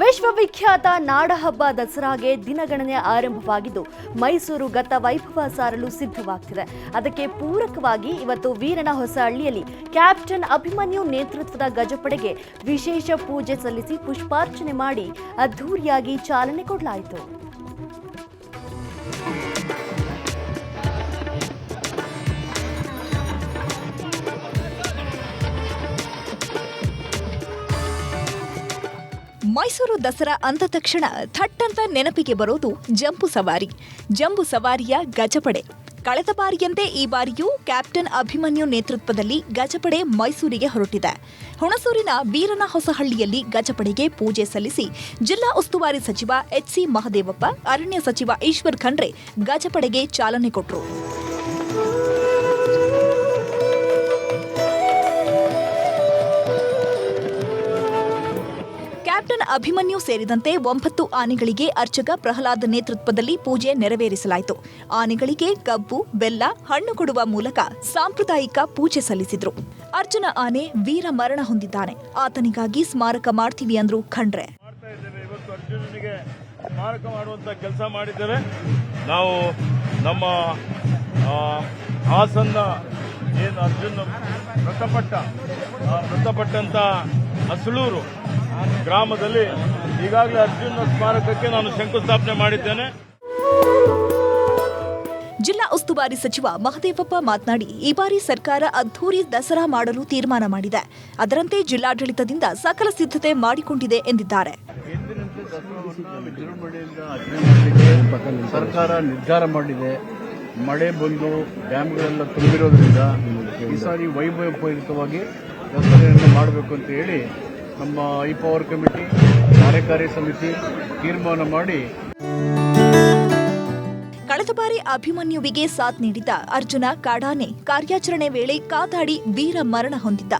ವಿಶ್ವವಿಖ್ಯಾತ ನಾಡಹಬ್ಬ ದಸರಾಗೆ ದಿನಗಣನೆ ಆರಂಭವಾಗಿದ್ದು, ಮೈಸೂರು ಗತ ವೈಭವ ಸಾರಲು ಸಿದ್ಧವಾಗ್ತಿದೆ. ಅದಕ್ಕೆ ಪೂರಕವಾಗಿ ಇವತ್ತು ವೀರನ ಹೊಸಹಳ್ಳಿಯಲ್ಲಿ ಕ್ಯಾಪ್ಟನ್ ಅಭಿಮನ್ಯು ನೇತೃತ್ವದ ಗಜಪಡೆಗೆ ವಿಶೇಷ ಪೂಜೆ ಸಲ್ಲಿಸಿ ಪುಷ್ಪಾರ್ಚನೆ ಮಾಡಿ ಅದ್ಧೂರಿಯಾಗಿ ಚಾಲನೆ ಕೊಡಲಾಯಿತು. ಮೈಸೂರು ದಸರಾ ಅಂದ ತಕ್ಷಣ ಥಟ್ಟಂತ ನೆನಪಿಗೆ ಬರೋದು ಜಂಬು ಸವಾರಿ. ಜಂಬು ಸವಾರಿಯ ಗಜಪಡೆ. ಕಳೆದ ಬಾರಿಯಂತೆ ಈ ಬಾರಿಯೂ ಕ್ಯಾಪ್ಟನ್ ಅಭಿಮನ್ಯು ನೇತೃತ್ವದಲ್ಲಿ ಗಜಪಡೆ ಮೈಸೂರಿಗೆ ಹೊರಟಿದೆ. ಹುಣಸೂರಿನ ವೀರನ ಹೊಸಹಳ್ಳಿಯಲ್ಲಿ ಗಜಪಡೆಗೆ ಪೂಜೆ ಸಲ್ಲಿಸಿ ಜಿಲ್ಲಾ ಉಸ್ತುವಾರಿ ಸಚಿವ ಎಚ್ಸಿ ಮಹದೇವಪ್ಪ, ಅರಣ್ಯ ಸಚಿವ ಈಶ್ವರ್ ಖಂಡ್ರೆ ಗಜಪಡೆಗೆ ಚಾಲನೆ ಕೊಟ್ಟರು ಕ್ಯಾಪ್ಟನ್ ಅಭಿಮನ್ಯು ಸೇರಿದಂತೆ ಒಂಬತ್ತು ಆನೆಗಳಿಗೆ ಅರ್ಚಕ ಪ್ರಹ್ಲಾದ್ ನೇತೃತ್ವದಲ್ಲಿ ಪೂಜೆ ನೆರವೇರಿಸಲಾಯಿತು. ಆನೆಗಳಿಗೆ ಕಬ್ಬು, ಬೆಲ್ಲ, ಹಣ್ಣು ಕೊಡುವ ಮೂಲಕ ಸಾಂಪ್ರದಾಯಿಕ ಪೂಜೆ ಸಲ್ಲಿಸಿದ್ರು. ಅರ್ಜುನ ಆನೆ ವೀರ ಮರಣ ಹೊಂದಿದ್ದಾನೆ. ಆತನಿಗಾಗಿ ಸ್ಮಾರಕ ಮಾಡ್ತೀವಿ ಅಂದ್ರು ಖಂಡ್ರೆ. ಸ್ಮಾರಕ ಮಾಡುವಂತ ಕೆಲಸ ನಾವು ನಮ್ಮ ಹಾಸನ್ನ ಏನು ಅರ್ಜುನ್ ಮೃತಪಟ್ಟ ಮೃತಪಟ್ಟಂತ ಹಸಳೂರು ಗ್ರಾಮದಲ್ಲಿ ಈಗಾಗಲೇ ಅರ್ಜುನ ಸ್ಮಾರಕಕ್ಕೆ ನಾನು ಶಂಕುಸ್ಥಾಪನೆ ಮಾಡಿದ್ದೇನೆ. ಜಿಲ್ಲಾ ಉಸ್ತುವಾರಿ ಸಚಿವ ಮಹದೇವಪ್ಪ ಮಾತನಾಡಿ ಈ ಬಾರಿ ಸರ್ಕಾರ ಅದ್ಧೂರಿ ದಸರಾ ಮಾಡಲು ತೀರ್ಮಾನ ಮಾಡಿದೆ. ಅದರಂತೆ ಜಿಲ್ಲಾಡಳಿತದಿಂದ ಸಕಲ ಸಿದ್ಧತೆ ಮಾಡಿಕೊಂಡಿದೆ ಎಂದಿದ್ದಾರೆ. ಸರ್ಕಾರ ನಿರ್ಧಾರ ಮಾಡಿದೆ. ಮಳೆ ಬಂದು ಡ್ಯಾಮ್ಗಳೆಲ್ಲ ತುಂಬಿರೋದ್ರಿಂದ ಈ ಸಾರಿ ವೈಭವಪೂರಿತವಾಗಿ ದಸರೆಯನ್ನು ಮಾಡಬೇಕು ಅಂತ ಹೇಳಿ ನಮ್ಮ ಐ ಪವರ್ ಕಮಿಟಿ ಕಾರ್ಯಕಾರಿ ಸಮಿತಿ ತೀರ್ಮಾನ ಮಾಡಿ ಕಳೆದ ಬಾರಿ ಅಭಿಮನ್ಯುವಿಗೆ ಸಾಥ್ ನೀಡಿದ್ದ ಅರ್ಜುನ ಕಾಡಾನೆ ಕಾರ್ಯಾಚರಣೆ ವೇಳೆ ಕಾದಾಡಿ ವೀರ ಮರಣ ಹೊಂದಿದ್ದ.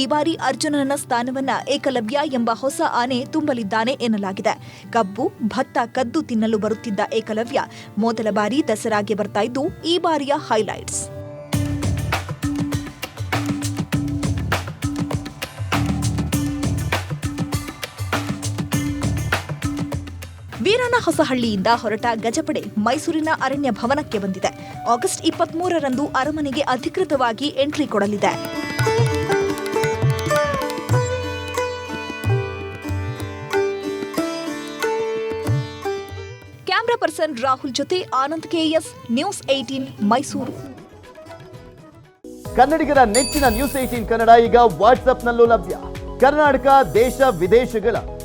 ಈ ಬಾರಿ ಅರ್ಜುನನ ಸ್ಥಾನವನ್ನ ಏಕಲವ್ಯ ಎಂಬ ಹೊಸ ಆನೆ ತುಂಬಲಿದ್ದಾನೆ ಎನ್ನಲಾಗಿದೆ. ಕಬ್ಬು, ಭತ್ತ, ಕದ್ದು ತಿನ್ನಲು ಬರುತ್ತಿದ್ದ ಏಕಲವ್ಯ ಮೊದಲ ಬಾರಿ ದಸರಾಗೆ ಬರ್ತಾ ಇದ್ದು ಈ ಬಾರಿಯ ಹೈಲೈಟ್ಸ್ ವೀರನ ಹೊಸಹಳ್ಳಿಯಿಂದ ಹೊರಟ ಗಜಪಡೆ ಮೈಸೂರಿನ ಅರಣ್ಯ ಭವನಕ್ಕೆ ಬಂದಿದೆ. ಆಗಸ್ಟ್ ಇಪ್ಪತ್ಮೂರರಂದು ಅರಮನೆಗೆ ಅಧಿಕೃತವಾಗಿ ಎಂಟ್ರಿ ಕೊಡಲಿದೆ. ಕ್ಯಾಮ್ರಾ ಪರ್ಸನ್ ರಾಹುಲ್ ಜೊತೆ Anand KS news eighteen Mysuru. ಕನ್ನಡಿಗರ ನೆಚ್ಚಿನ ನ್ಯೂಸ್ ಏಟೀನ್ ಕನ್ನಡ ಈಗ ವಾಟ್ಸ್ಆಪ್ನಲ್ಲೂ ಲಭ್ಯ. ಕರ್ನಾಟಕ, ದೇಶ, ವಿದೇಶಗಳ